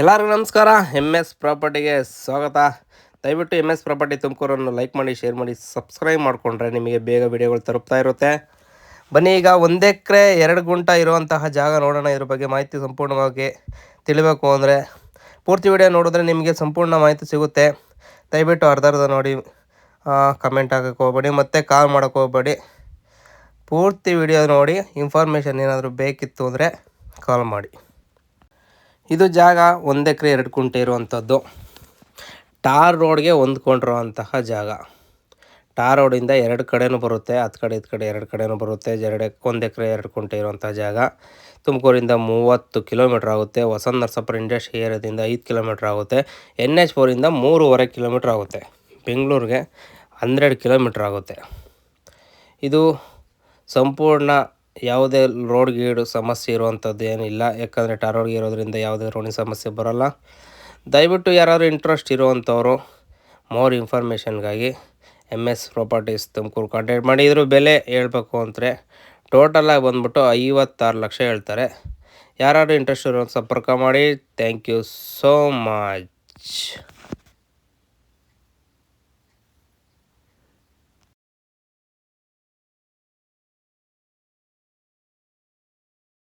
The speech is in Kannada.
ಎಲ್ಲರಿಗೂ ನಮಸ್ಕಾರ. ಎಂ ಎಸ್ ಪ್ರಾಪರ್ಟಿಗೆ ಸ್ವಾಗತ. ದಯವಿಟ್ಟು ಎಂ ಎಸ್ ಪ್ರಾಪರ್ಟಿ ತುಮಕೂರನ್ನು ಲೈಕ್ ಮಾಡಿ, ಶೇರ್ ಮಾಡಿ, ಸಬ್ಸ್ಕ್ರೈಬ್ ಮಾಡಿಕೊಂಡ್ರೆ ನಿಮಗೆ ಬೇಗ ವಿಡಿಯೋಗಳು ತಲುಪ್ತಾ ಇರುತ್ತೆ. ಬನ್ನಿ, ಈಗ ಒಂದು ಎಕರೆ ಎರಡು ಗುಂಟ ಇರುವಂತಹ ಜಾಗ ನೋಡೋಣ. ಇದ್ರ ಬಗ್ಗೆ ಮಾಹಿತಿ ಸಂಪೂರ್ಣವಾಗಿ ತಿಳಿಬೇಕು ಅಂದರೆ ಪೂರ್ತಿ ವಿಡಿಯೋ ನೋಡಿದ್ರೆ ನಿಮಗೆ ಸಂಪೂರ್ಣ ಮಾಹಿತಿ ಸಿಗುತ್ತೆ. ದಯವಿಟ್ಟು ಅರ್ಧ ಅರ್ಧ ನೋಡಿ ಕಮೆಂಟ್ ಹಾಕಕ್ಕೆ ಹೋಗ್ಬೇಡಿ, ಮತ್ತು ಕಾಲ್ ಮಾಡೋಕ್ಕೆ ಹೋಗ್ಬೇಡಿ. ಪೂರ್ತಿ ವಿಡಿಯೋ ನೋಡಿ ಇನ್ಫಾರ್ಮೇಷನ್ ಏನಾದರೂ ಬೇಕಿತ್ತು ಅಂದರೆ ಕಾಲ್ ಮಾಡಿ. ಇದು ಜಾಗ ಒಂದು ಎಕರೆ ಎರಡು ಕುಂಟೆ ಇರುವಂಥದ್ದು ಟಾರ್ ರೋಡ್ಗೆ ಹೊಂದ್ಕೊಂಡಿರುವಂತಹ ಜಾಗ. ಟಾರ್ ರೋಡಿಂದ ಎರಡು ಕಡೆನೂ ಬರುತ್ತೆ, ಹತ್ತು ಕಡೆ ಇದು ಕಡೆ ಎರಡು ಕಡೆನೂ ಬರುತ್ತೆ ಎರಡು ಒಂದು ಎಕರೆ ಎರಡು ಕುಂಟೆ ಇರುವಂಥ ಜಾಗ. ತುಮಕೂರಿಂದ ಮೂವತ್ತು ಕಿಲೋಮೀಟ್ರ್ ಆಗುತ್ತೆ ವಸಂತ ನರಸಾಪುರ ಇಂಡಸ್ಟ್ರಿ ಏರಿಯಾದಿಂದ ಐದು ಕಿಲೋಮೀಟ್ರ್ ಆಗುತ್ತೆ, ಎನ್ ಎಚ್ ಫೋರಿಂದ ಮೂರುವರೆ ಕಿಲೋಮೀಟ್ರ್ ಆಗುತ್ತೆ, ಬೆಂಗಳೂರಿಗೆ ಹನ್ನೆರಡು ಕಿಲೋಮೀಟ್ರ್ ಆಗುತ್ತೆ. ಇದು ಸಂಪೂರ್ಣ ಯಾವುದೇ ರೋಡ್ ಗೀಡು ಸಮಸ್ಯೆ ಇರುವಂಥದ್ದು ಏನಿಲ್ಲ. ಯಾಕಂದರೆ ಟಾರ್ ಇರೋದರಿಂದ ಯಾವುದೇ ರೋಡಿನ ಸಮಸ್ಯೆ ಬರೋಲ್ಲ. ದಯವಿಟ್ಟು ಯಾರಾದರೂ ಇಂಟ್ರೆಸ್ಟ್ ಇರುವಂಥವ್ರು more ಇನ್ಫಾರ್ಮೇಷನ್ಗಾಗಿ M S properties Tumakuru contact ಮಾಡಿ. ಇದ್ರ ಬೆಲೆ ಹೇಳಬೇಕು ಅಂದರೆ ಟೋಟಲಾಗಿ ಬಂದ್ಬಿಟ್ಟು ಐವತ್ತಾರು ಲಕ್ಷ ಹೇಳ್ತಾರೆ. ಯಾರಾದರೂ ಇಂಟ್ರೆಸ್ಟ್ ಇರೋ ಸಂಪರ್ಕ ಮಾಡಿ. Thank you so much